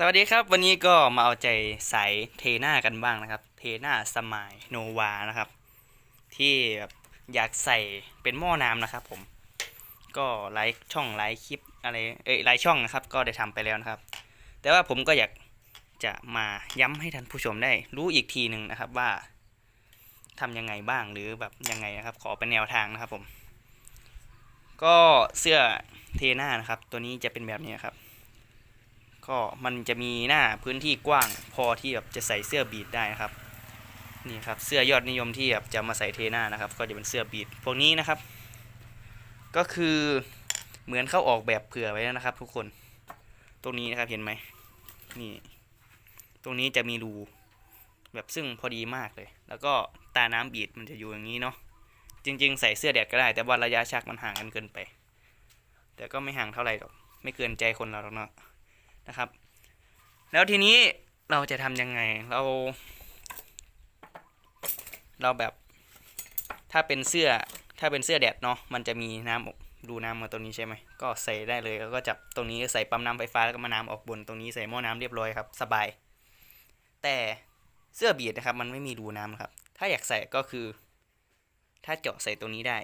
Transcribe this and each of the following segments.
สวัสดีครับ วันนี้ก็มาเอาใจสายเทน่ากันบ้างนะครับ เทน่าสมายโนวานะครับ ที่แบบอยากใส่เป็นหม้อน้ำนะครับ ผม ก็ไลฟ์ช่องไลฟ์คลิปอะไรเอ้ยไลฟ์ช่องนะครับ ก็ได้ทำไปแล้วนะครับ แต่ว่าผมก็อยากจะมาย้ำให้ท่านผู้ชมได้ รู้อีกทีหนึ่งนะครับว่าทำยังไงบ้างหรือแบบยังไงนะครับ ขอเป็นแนวทางนะครับผม ก็เสื้อเทน่านะครับ ตัวนี้จะเป็นแบบนี้ครับ ก็มันจะมีหน้าพื้นที่กว้างพอที่แบบจะใส่เสื้อบีดได้นะครับนี่ครับเสื้อยอดนิยมที่แบบจะมาใส่เทน่านะครับ ก็จะเป็นเสื้อบีดพวกนี้นะครับ ก็คือเหมือนเขาออกแบบเผื่อไว้แล้วนะครับ ทุกคนตรงนี้นะครับเห็นไหมนี่ตรงนี้จะมีรูแบบซึ่งพอดีมากเลย แล้วก็ตาน้ำบีดมันจะอยู่อย่างนี้เนาะจริง ๆ ใส่เสื้อแดดก็ได้ แต่ว่าระยะชักมันห่างกันเกินไป แต่ก็ไม่ห่างเท่าไหร่หรอกไม่เกินใจคนเราหรอกเนาะ นะครับ แล้วทีนี้เราจะทำยังไงเรา เราแบบถ้าเป็นเสื้อถ้าเป็นเสื้อแดดเนาะมันจะมีน้ำออกดูน้ำมาตรงนี้ใช่ไหมก็ใส่ได้เลยแล้วก็จับตรงนี้ใส่ปั๊มน้ำไฟฟ้าแล้วก็มาน้ำออกบนตรงนี้ใส่หม้อน้ำเรียบร้อยครับสบาย แต่เสื้อบีดนะครับ มันไม่มีรูน้ำครับ ถ้าอยากใส่ก็คือ ถ้าเจาะใส่ตรงนี้ได้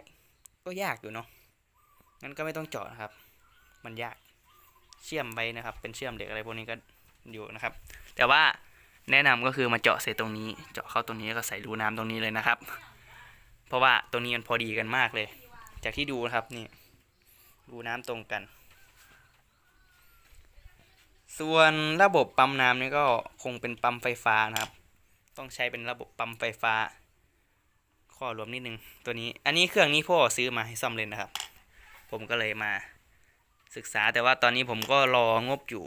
ก็ยากอยู่เนาะงั้นก็ไม่ต้องเจาะนะครับ มันยาก เชื่อมไปนะครับ เป็นเชื่อมเหล็กอะไรพวกนี้ก็อยู่นะครับ แต่ว่าแนะนำก็คือมาเจาะใส่ตรงนี้ เจาะเข้าตรงนี้แล้วก็ใส่รูน้ำตรงนี้เลยนะครับ เพราะว่าตรงนี้มันพอดีกันมากเลย จากที่ดูนะครับนี่รูน้ำตรงกัน ส่วนระบบปั๊มน้ำนี่ก็คงเป็นปั๊มไฟฟ้านะครับ ต้องใช้เป็นระบบปั๊มไฟฟ้า ข้อรวมนิดนึงตัวนี้ อันนี้เครื่องนี้พ่อซื้อมาให้ซ่อมเลยนะครับ ผมก็เลยมา ศึกษาแต่ว่าตอนนี้ผมก็รองบอยู่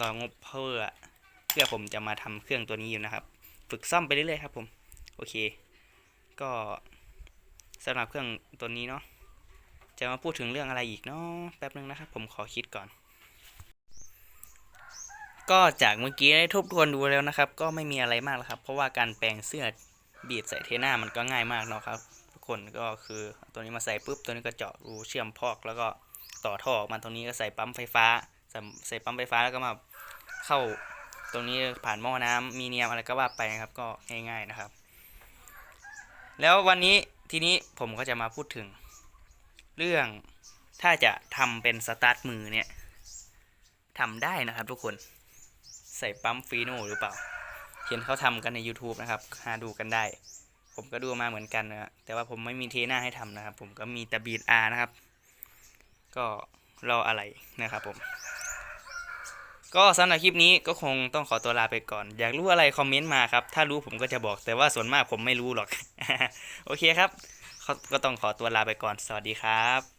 รองบเพื่อเพื่อผมจะมาทำเครื่องตัวนี้อยู่นะครับ ฝึกซ่อมไปเรื่อยๆครับผม โอเค ก็สำหรับเครื่องตัวนี้เนาะจะมาพูดถึงเรื่องอะไรอีกเนาะแป๊บนึงนะครับผมขอคิดก่อน ก็จากเมื่อกี้ได้ทบทวนดูแล้วนะครับ ก็ไม่มีอะไรมากแล้วครับ เพราะว่าการแปลงเสื้อบีดใส่เทน่ามันก็ง่ายมากเนาะครับทุกคนก็คือตัวนี้มาใส่ปุ๊บตัวนี้ก็เจาะรูเชื่อมพอกแล้วก็ ต่อท่อออกมาตรงนี้ก็ใส่ปั๊มไฟฟ้า ใส่ปั๊มไฟฟ้าแล้วก็มาเข้าตรงนี้ผ่านหม้อน้ำมีเนียมอะไรก็ว่าไปนะครับ ก็ง่าย ๆนะครับ แล้ววันนี้ทีนี้ผมก็จะมาพูดถึง เรื่องถ้าจะทำเป็นสตาร์ทมือเนี่ยทำได้นะครับทุกคนใส่ปั๊มฟีโน่หรือเปล่า เห็นเขาทำกันใน YouTube นะครับ หาดูกันได้ ผมก็ดูมาเหมือนกันนะแต่ว่าผมไม่มีเทน่าให้ทำนะครับ ผมก็มีแต่บีดอานะครับ ก็รออะไรนะครับผม ก็สำหรับคลิปนี้ก็คงต้องขอตัวลาไปก่อน อยากรู้อะไรคอมเมนต์มาครับ ถ้ารู้ผมก็จะบอกแต่ว่าส่วนมากผมไม่รู้หรอก โอเคครับ ก็ต้องขอตัวลาไปก่อน สวัสดีครับ